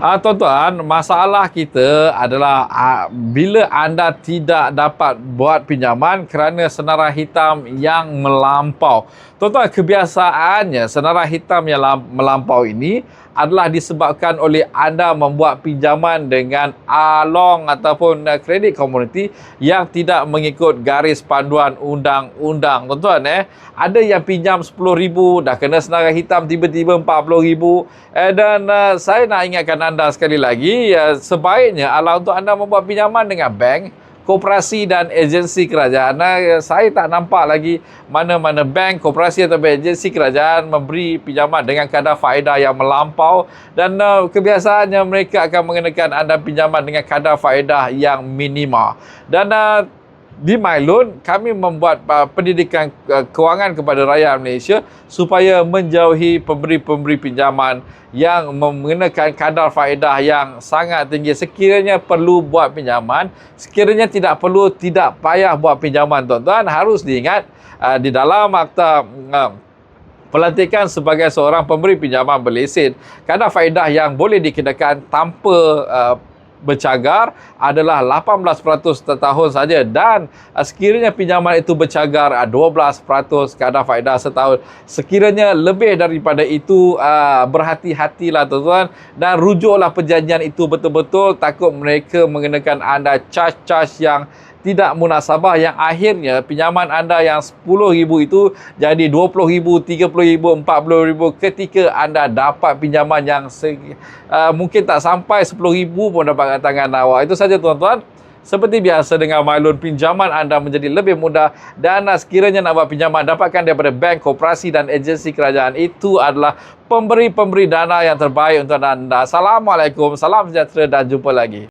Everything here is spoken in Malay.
Ah tuan-tuan, masalah kita adalah ah, bila anda tidak dapat buat pinjaman kerana senarai hitam yang melampau. Tuan-tuan, kebiasaannya senarai hitam yang lam- melampau ini adalah disebabkan oleh anda membuat pinjaman dengan along ataupun uh, kredit komuniti yang tidak mengikut garis panduan undang-undang. Tuan-tuan eh, ada yang pinjam RM10,000 dah kena senarai hitam tiba-tiba RM40,000 eh, dan uh, saya nak ingatkan anda sekali lagi uh, sebaiknya adalah untuk anda membuat pinjaman dengan bank koperasi dan agensi kerajaan. Nah, saya tak nampak lagi mana-mana bank, koperasi atau agensi kerajaan memberi pinjaman dengan kadar faedah yang melampau dan uh, kebiasaannya mereka akan mengenakan anda pinjaman dengan kadar faedah yang minima. Dan uh, di MyLoan kami membuat uh, pendidikan uh, kewangan kepada rakyat Malaysia supaya menjauhi pemberi-pemberi pinjaman yang mengenakan kadar faedah yang sangat tinggi. Sekiranya perlu buat pinjaman sekiranya tidak perlu tidak payah buat pinjaman tuan-tuan. Harus diingat uh, di dalam akta uh, pelantikan sebagai seorang pemberi pinjaman berlesen kadar faedah yang boleh dikenakan tanpa uh, bercagar adalah 18% setahun saja. Dan uh, sekiranya pinjaman itu bercagar uh, 12% kadar faedah setahun sekiranya lebih daripada itu uh, berhati-hatilah tuan-tuan. Dan rujuklah perjanjian itu betul-betul. Takut mereka mengenakan anda charge-charge yang tidak munasabah yang akhirnya pinjaman anda yang RM10,000 itu jadi RM20,000, RM30,000, RM40,000 ketika anda dapat pinjaman yang se- uh, mungkin tak sampai RM10,000 pun dapat kat tangan awak. Itu saja tuan-tuan. Seperti biasa dengan MyLoan, pinjaman anda menjadi lebih mudah dan uh, sekiranya nak buat pinjaman dapatkan daripada bank, koperasi dan agensi kerajaan. Itu adalah pemberi-pemberi dana yang terbaik untuk anda. Assalamualaikum, salam sejahtera dan jumpa lagi.